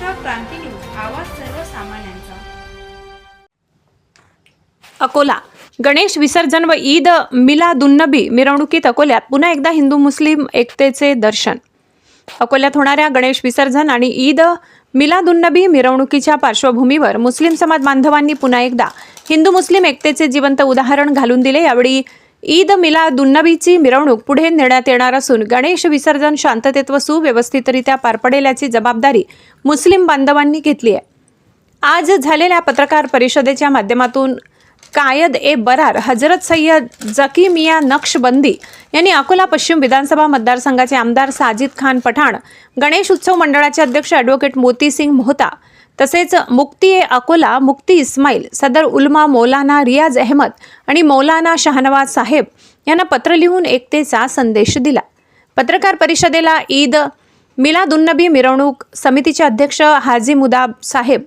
क्रांती news आवाज सर्वसामान्यांचा. अकोला. गणेश विसर्जन व ईद मिलादुन्नबी मिरवणुकीत अकोल्यात पुन्हा एकदा हिंदू मुस्लिम एकतेचे दर्शन. अकोल्यात होणाऱ्या गणेश विसर्जन आणि ईद मिलादुन्नबी मिरवणुकीच्या पार्श्वभूमीवर मुस्लिम समाज बांधवांनी पुन्हा एकदा हिंदू मुस्लिम एकतेचे जिवंत उदाहरण घालून दिले. यावेळी ईद मिलादुन्नबीची मिरवणूक पुढे नेण्यात येणार असून गणेश विसर्जन शांततेत व सुव्यवस्थितरित्या पार पडेल याची जबाबदारी मुस्लिम बांधवांनी घेतली आहे. आज झालेल्या पत्रकार परिषदेच्या माध्यमातून कायद ए बरार हजरत सय्यद जकी मिया नक्षबंदी यांनी अकोला पश्चिम विधानसभा मतदारसंघाचे आमदार साजिद खान पठाण गणेश उत्सव मंडळाचे अध्यक्ष ॲडव्होकेट मोतीसिंग मोहता तसेच मुक्ती ए अकोला मुक्ती इस्माईल सदर उल्मा मौलाना रियाज अहमद आणि मौलाना शहानवाज साहेब यांना पत्र लिहून एकतेचा संदेश दिला. पत्रकार परिषदेला ईद मिलादुन्नबी मिरवणूक समितीचे अध्यक्ष हाजी मुदाब साहेब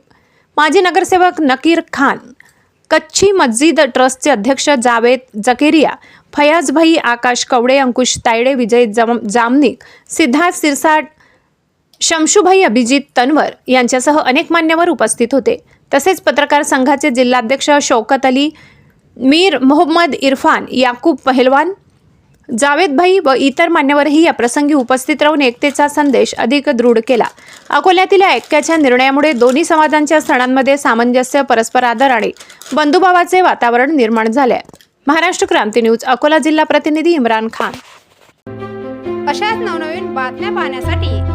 माजी नगरसेवक नकीर खान कच्ची मस्जिद ट्रस्टचे अध्यक्ष जावेद जकेरिया फयाजभाई आकाश कवडे अंकुश तायडे विजय जम जामनिक सिद्धार्थ सिरसाट शमशुभाई अभिजित तन्वर यांच्यासह अनेक मान्यवर उपस्थित होते. तसेच पत्रकार संघाचे जिल्हाध्यक्ष शौकत अली मीर मोहम्मद इरफान याकूब पहलवान जावेदभाई व इतर मान्यवरही या प्रसंगी उपस्थित राहून एकतेचा संदेश अधिक दृढ केला. अकोल्यातील या ऐक्याच्या निर्णयामुळे दोन्ही समाजांच्या सणांमध्ये सामंजस्य परस्पर आदर आणि बंधुभावाचे वातावरण निर्माण झाले महाराष्ट्र क्रांती न्यूज अकोला जिल्हा प्रतिनिधी इम्रान खान. अशाच नवनवीन बातम्या पाहण्यासाठी